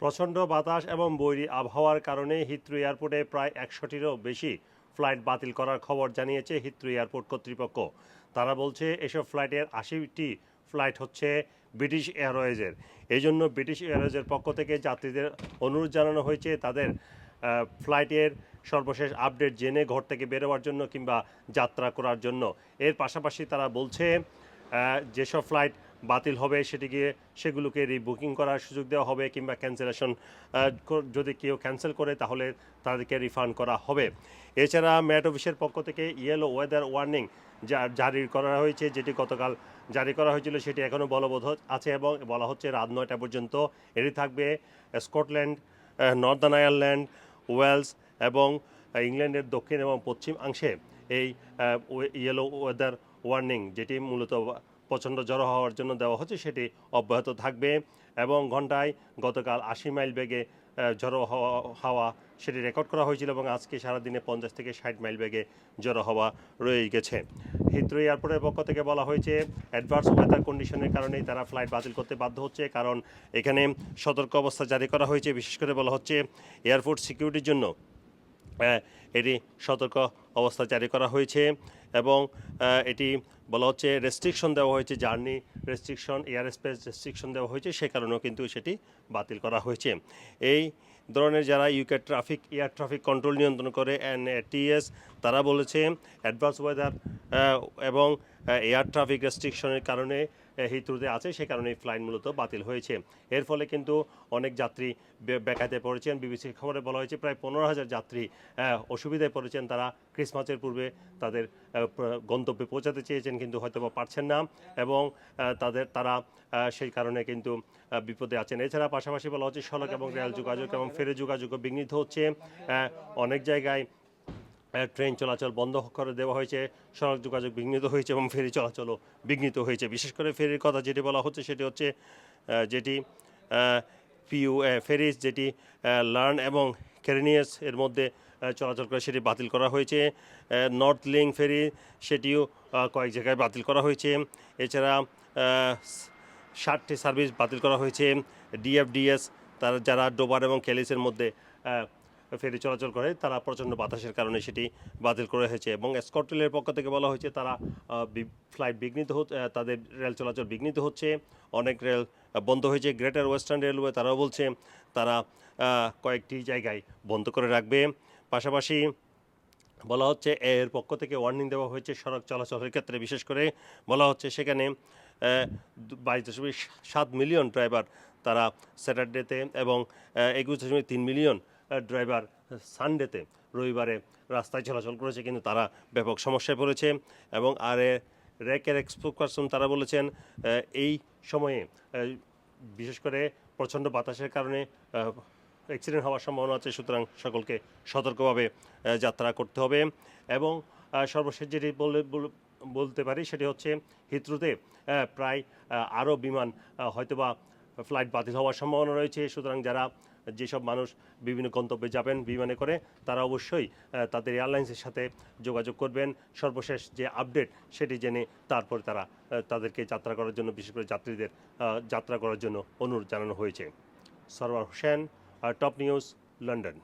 প্রচণ্ড বাতাস এবং বৈরী আবহাওয়ার কারণে হিত্রু এয়ারপোর্টে প্রায় একশোটিরও বেশি ফ্লাইট বাতিল করার খবর জানিয়েছে হিত্রু এয়ারপোর্ট কর্তৃপক্ষ। তারা বলছে, এসব ফ্লাইটের আশিটি ফ্লাইট হচ্ছে ব্রিটিশ এয়ারওয়েজের। এই জন্য ব্রিটিশ এয়ারওয়েজের পক্ষ থেকে যাত্রীদের অনুরোধ জানানো হয়েছে তাদের ফ্লাইটের সর্বশেষ আপডেট জেনে ঘর থেকে বেরোবার জন্য কিংবা যাত্রা করার জন্য। এর পাশাপাশি তারা বলছে যেসব ফ্লাইট বাতিল হবে, সেটি গিয়ে সেগুলোকে রিবুকিং করার সুযোগ দেওয়া হবে কিংবা ক্যান্সেলেশন যদি কেউ ক্যান্সেল করে, তাহলে তাদেরকে রিফান্ড করা হবে। এছাড়া ম্যাট অফিসের পক্ষ থেকে ইয়েলো ওয়েদার ওয়ার্নিং জারি করা হয়েছে, যেটি গতকাল জারি করা হয়েছিল, সেটি এখনও বলবৎ আছে এবং বলা হচ্ছে রাত নয়টা পর্যন্ত এটি থাকবে। স্কটল্যান্ড নর্দার্ন আয়ারল্যান্ড ওয়েলস এবং ইংল্যান্ডের দক্ষিণ এবং পশ্চিম অংশে এই ইয়েলো ওয়েদার ওয়ার্নিং যেটি মূলত প্রচণ্ড জড়ো হওয়ার জন্য দেওয়া হচ্ছে, সেটি অব্যাহত থাকবে এবং ঘন্টায় গতকাল আশি মাইল বেগে জড়ো হওয়া সেটি রেকর্ড করা হয়েছিল এবং আজকে সারাদিনে পঞ্চাশ থেকে ষাট মাইল বেগে জড়ো হওয়া রয়ে গেছে। হিথ্রো এয়ারপোর্টের পক্ষ থেকে বলা হয়েছে অ্যাডভার্স ওয়েদার কন্ডিশনের কারণেই তারা ফ্লাইট বাতিল করতে বাধ্য হচ্ছে, কারণ এখানে সতর্ক অবস্থা জারি করা হয়েছে। বিশেষ করে বলা হচ্ছে, এয়ারপোর্ট সিকিউরিটির জন্য এটি সতর্ক অবস্থা জারি করা হয়েছে এবং এটি বলা হচ্ছে রেস্ট্রিকশন দেওয়া হয়েছে journey restriction air space restriction দেওয়া হয়েছে, সে কারণেও কিন্তু সেটি বাতিল করা হয়েছে। এই ধরনের যারা UK traffic air traffic control নিয়ন্ত্রণ করে এন টিএস তারা বলেছে অ্যাডভান্স ওয়েদার এবং এয়ার ট্রাফিক রেস্ট্রিকশনের কারণে হিথ্রুতে আছে, সে কারণে এই ফ্লাইট মূলত বাতিল হয়েছে। এর ফলে কিন্তু অনেক যাত্রী বে- ব্যাঘাতে পড়েছেন। বিবিসির খবরে বলা হয়েছে, প্রায় পনেরো হাজার যাত্রী অসুবিধায় পড়েছেন। তারা ক্রিসমাসের পূর্বে তাদের গন্তব্যে পৌঁছাতে চেয়েছেন, কিন্তু হয়তো বা পারছেন না এবং তাদের, তারা সেই কারণে কিন্তু বিপদে আছেন। এছাড়া পাশাপাশি বলা হচ্ছে, সড়ক এবং রেল যোগাযোগ এবং ফেরি যোগাযোগও বিঘ্নিত হচ্ছে। অনেক জায়গায় ট্রেন চলাচল বন্ধ করে দেওয়া হয়েছে, সড়ক যোগাযোগ বিঘ্নিত হয়েছে এবং ফেরি চলাচলও বিঘ্নিত হয়েছে। বিশেষ করে ফেরির কথা যেটি বলা হচ্ছে সেটি হচ্ছে যেটি পিইউ ফেরিস যেটি লার্ন এবং ক্যারিনিয়াস এর মধ্যে চলাচল করে সেটি বাতিল করা হয়েছে। নর্থ লিঙ্ক ফেরি সেটিও কয়েক জায়গায় বাতিল করা হয়েছে। এছাড়া ষাটটি সার্ভিস বাতিল করা হয়েছে। ডিএফডিএস তারা যারা ডোবার এবং ক্যালিসের মধ্যে ফেরি চলাচল করে, তারা প্রচণ্ড বাতাসের কারণে সেটি বাতিল করা হয়েছে এবং স্কটল্যান্ডের পক্ষ থেকে বলা হয়েছে তারা ফ্লাইট বিঘ্নিত তাদের রেল চলাচল বিঘ্নিত হচ্ছে, অনেক রেল বন্ধ হয়েছে। গ্রেটার ওয়েস্টার্ন রেলওয়ে তারাও বলছে, তারা কয়েকটি জায়গায় বন্ধ করে রাখবে। পাশাপাশি বলা হচ্ছে, এর পক্ষ থেকে ওয়ার্নিং দেওয়া হয়েছে সড়ক চলাচলের ক্ষেত্রে। বিশেষ করে বলা হচ্ছে, সেখানে বাইশ দশমিক সাত মিলিয়ন ড্রাইভার তারা স্যাটারডেতে এবং একুশ দশমিক তিন মিলিয়ন ড্রাইভার সানডেতে রবিবারে রাস্তায় চলাচল করেছে কিন্তু তারা ব্যাপক সমস্যায় পড়েছে। এবং আর র্যাকের এক্সপোকারসন তারা বলেছেন এই সময়ে বিশেষ করে প্রচণ্ড বাতাসের কারণে অ্যাক্সিডেন্ট হওয়ার সম্ভাবনা আছে সুতরাং সকলকে সতর্কভাবে যাত্রা করতে হবে। এবং সর্বশেষ যেটি বলে বল- বলতে পারি সেটি হচ্ছে হিথ্রুতে আহ, প্রায় আরও বিমান হয়তোবা ফ্লাইট বাতিল হওয়ার সম্ভাবনা রয়েছে। সুতরাং যারা যেসব মানুষ বিভিন্ন গন্তব্যে যাবেন বিমানে করে, তারা অবশ্যই তাদের এয়ারলাইন্সের সাথে যোগাযোগ করবেন। সর্বশেষ যে আপডেট, সেটি জেনে তারপর তারা তাদেরকে যাত্রা করার জন্য, বিশেষ করে যাত্রীদের যাত্রা করার জন্য অনুরোধ জানানো হয়েছে। Sarwar Hossain top news, London.